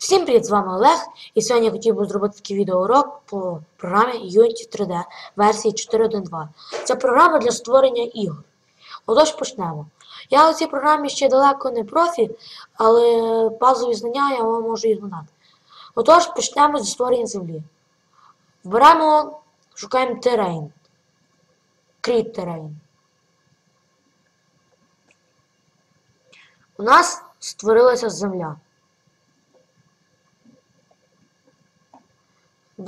Всім привіт, з вами Олег, і сьогодні я хотів би зробити такий відеоурок по програмі Unity 3D версії 4.1.2. Це програма для створення ігор. Отож почнемо. Я у цій програмі ще далеко не профі, але базові знання я вам можу їх надати. Отож, почнемо зі створення землі. Вберемо, шукаємо терейн. Create terrain. У нас створилася земля.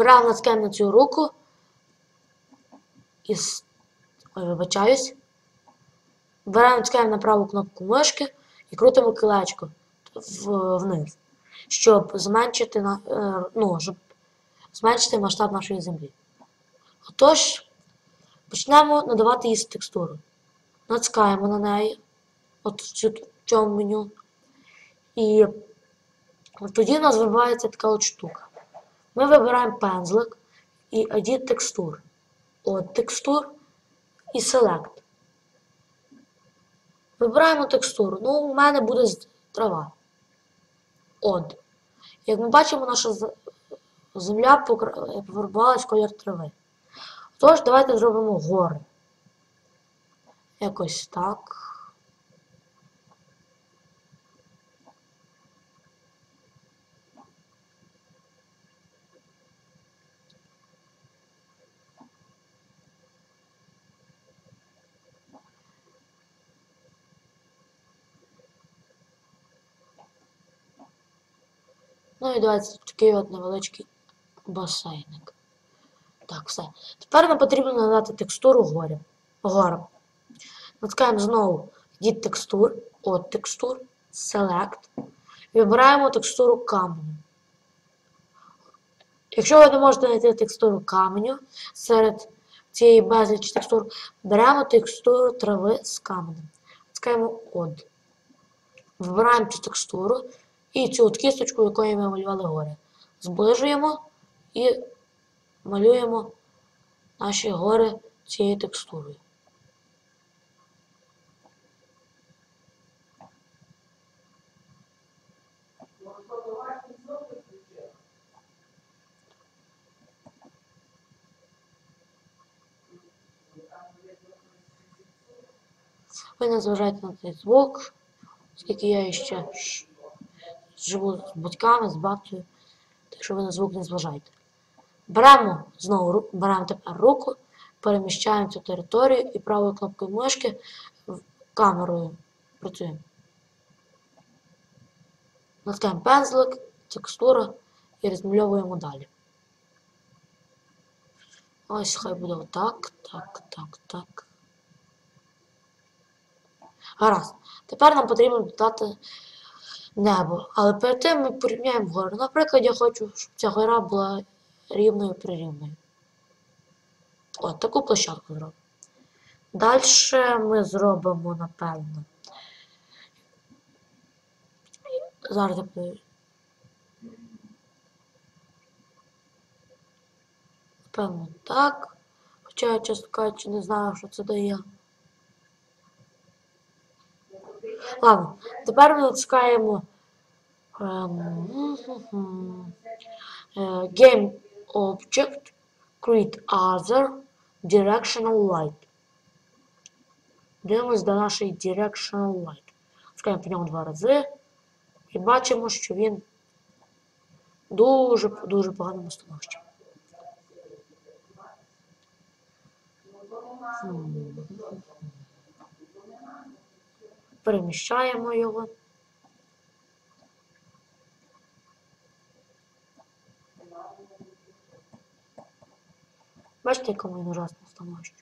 Беремо натискаємо на цю руку і Ой, вибачаюсь. Беремо натискаємо на праву кнопку мишки і крутимо кілечко вниз, щоб зменшити на, е, ну, щоб зменшити масштаб нашої землі. Отож, почнемо надавати їй текстуру. Натискаємо на неї, от в цьому меню. І тоді у нас вибивається така от штука. Ми вибираємо пензлик і Edit текстур. От текстур і Select. Вибираємо текстуру. Ну, у мене буде трава. От. Як ми бачимо, наша земля в колір трави. Тож, давайте зробимо гори. Якось так. Ну і давайте такий от невеличкий басейник. Так, все. Тепер нам потрібно надати текстуру горям. горам. Натискаємо знову Edit текстур, от текстур, Select. Вибираємо текстуру каменю. Якщо ви не можете знайти текстуру каменю серед цієї безлічі текстур, беремо текстуру трави з каменем. Натискаємо Odd. Вибираємо цю текстуру і цю от кісточку, якою ми малювали гори. Зближуємо і малюємо наші гори цією текстурою. Ви не зважайте на цей звук, оскільки я ще живу з батьками, з бабцею, так що ви на звук не зважайте. Беремо знову беремо тепер руку, переміщаємо цю територію і правою кнопкою мишки камерою працюємо. Натискаємо пензлик, текстура і розмальовуємо далі. Ось хай буде отак, так, так, так. Гаразд. Тепер нам потрібно додати небо. Але перед тим ми порівняємо гору. Наприклад, я хочу, щоб ця гора була рівною прирівною. От таку площадку зробимо. Далі ми зробимо, напевно. Зараз я подивлюсь. Напевно, так. Хоча я, чесно кажучи, не знаю, що це дає. Ладно, тепер ми натискаємо ем, е, Game Object Create Other Directional Light. Дивимось до нашої Directional Light. Скаємо по ньому два рази і бачимо, що він дуже дуже поганому становищі. Хм. Переміщаємо його. Бачите, якому він ужасно становище.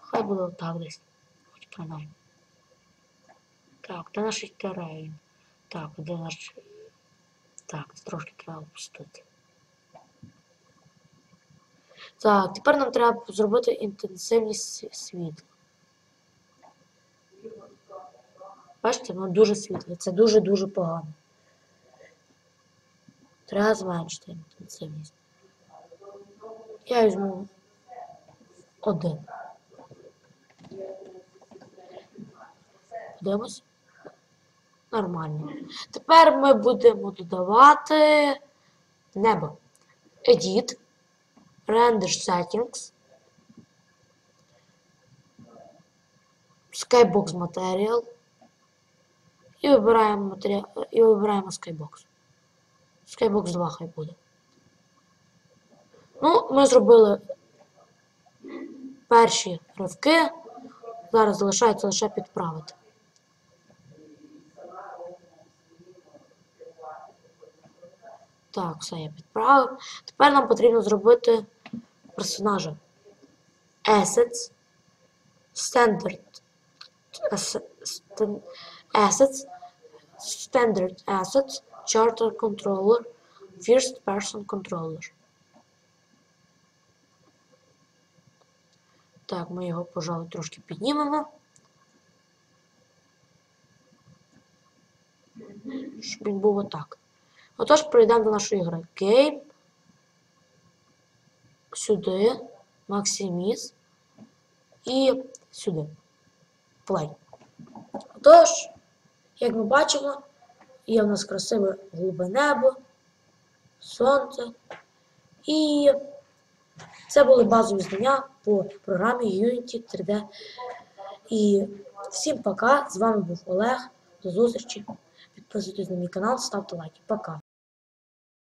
Хай буде отак десь. Хоч принаймні. Так, де наш терейн? Так, де наш. Так, трошки треба опустити. Так, тепер нам треба зробити інтенсивність сві- світла. Бачите, воно дуже світле. Це дуже-дуже погано. Треба зменшити інтенсивність. Я візьму один. Подивимось. Нормально. Тепер ми будемо додавати небо. Edit, Render Settings, Skybox Material. І вибираємо матеріал, і вибираємо Skybox. Skybox 2 хай буде. Ну, ми зробили перші ривки. Зараз залишається лише підправити. Так, все я підправив. Тепер нам потрібно зробити персонажа. Assets. Standard. Assets. Standard Assets. Charter Controller. First Person Controller. Так, ми його, пожалуй, трошки піднімемо. Щоб він був отак. Отож, пройдемо до нашої гри. Game. Сюди. Максиміс. І сюди. Play. Отож, як ми бачимо, є в нас красиве голубе небо, сонце. І це були базові знання по програмі Unity 3D. І всім пока. З вами був Олег. До зустрічі. Підписуйтесь на мій канал, ставте лайки. Пока.